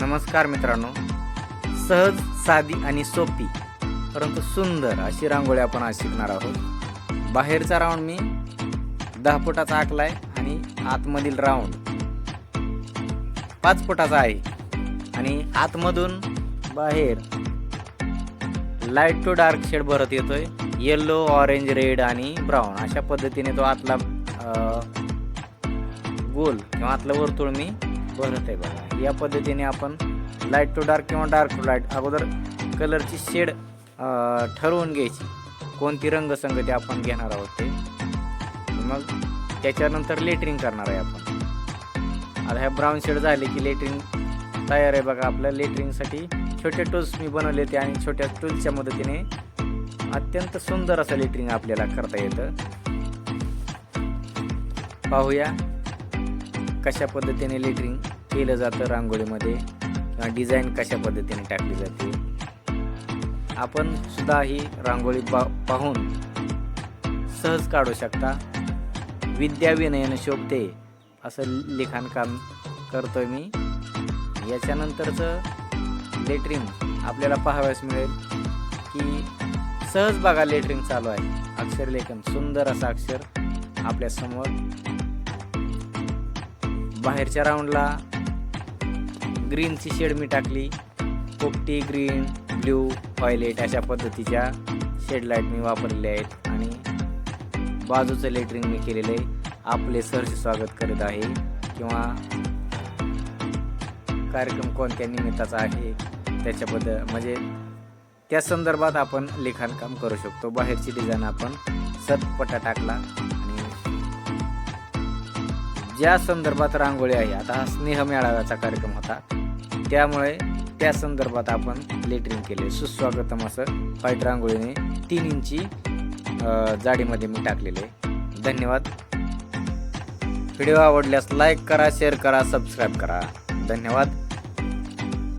नमस्कार मित्रांनो. सहज साधी आणि सोपी परंतु सुंदर अशी रांगोळी आपण आज शिकणार आहोत. बाहेरचा राऊंड मी दहा फुटाचा आखला आहे आणि आतमधील राऊंड पाच फुटाचा आहे. आणि आतमधून बाहेर लाइट टू डार्क शेड भरत येतोय. येल्लो ऑरेंज रेड आणि ब्राऊन अशा पद्धतीने तो आतला गोल किंवा आतलं वर्तुळ मी भरत आहे बघा. या पद्धतीने आपण लाइट टू डार्क किंवा डार्क टू लाइट अगोदर कलरची शेड ठरवून घ्यायची. कोणती रंगसंगती आपण घेणार आहोत ते. मग त्याच्यानंतर लेटरिंग करणार आहे आपण. आता ह्या ब्राऊन शेड झाले की लेटरिंग तयार आहे बघा. आपल्या लेटरिंगसाठी छोटे टूल्स मी बनवले ते आणि छोट्या टूल्सच्या मदतीने अत्यंत सुंदर असं लेटरिंग आपल्याला करता येतं. पाहूया कशा पद्धतीने लेटरिंग केलं जातं रांगोळीमध्ये किंवा डिझाईन कशा पद्धतीने टाकली जाते. आपण सुद्धा ही रांगोळी पा पाहून सहज काढू शकता. विद्या विनयन शोभते असं लिखाण काम करतोय मी. याच्यानंतरचं लेटरिंग आपल्याला पाहावयास मिळेल की सहज बघा लेटरिंग चालू आहे. अक्षर लेखन सुंदर असं अक्षर आपल्यासमोर बाहेरच्या राऊंडला ग्रीनची शेड मी टाकली. पोपटी ग्रीन ब्ल्यू व्हायलेट अशा पद्धतीच्या शेड लाइट मी वापरलेले आहेत. आणि बाजूचं लेटरिंग मी केलेलं आहे. आपले सरचे स्वागत करत आहे. किंवा कार्यक्रम कोणत्या निमित्ताचा आहे त्याच्याबद्दल म्हणजे त्या संदर्भात आपण लिखाणकाम करू शकतो. बाहेरची डिझाईन आपण सतपटा टाकला आणि ज्या संदर्भात रांगोळी आहे आता हा स्नेह मेळाव्याचा कार्यक्रम होता. त्यामुळे त्या संदर्भात आपण लेटरिंग केले. सुस्वागतम असं. व्हाईट रांगोळीने तीन इंची जाडीमध्ये मी टाकलेले. धन्यवाद. व्हिडिओ आवडल्यास लाईक करा शेअर करा सबस्क्राईब करा. धन्यवाद.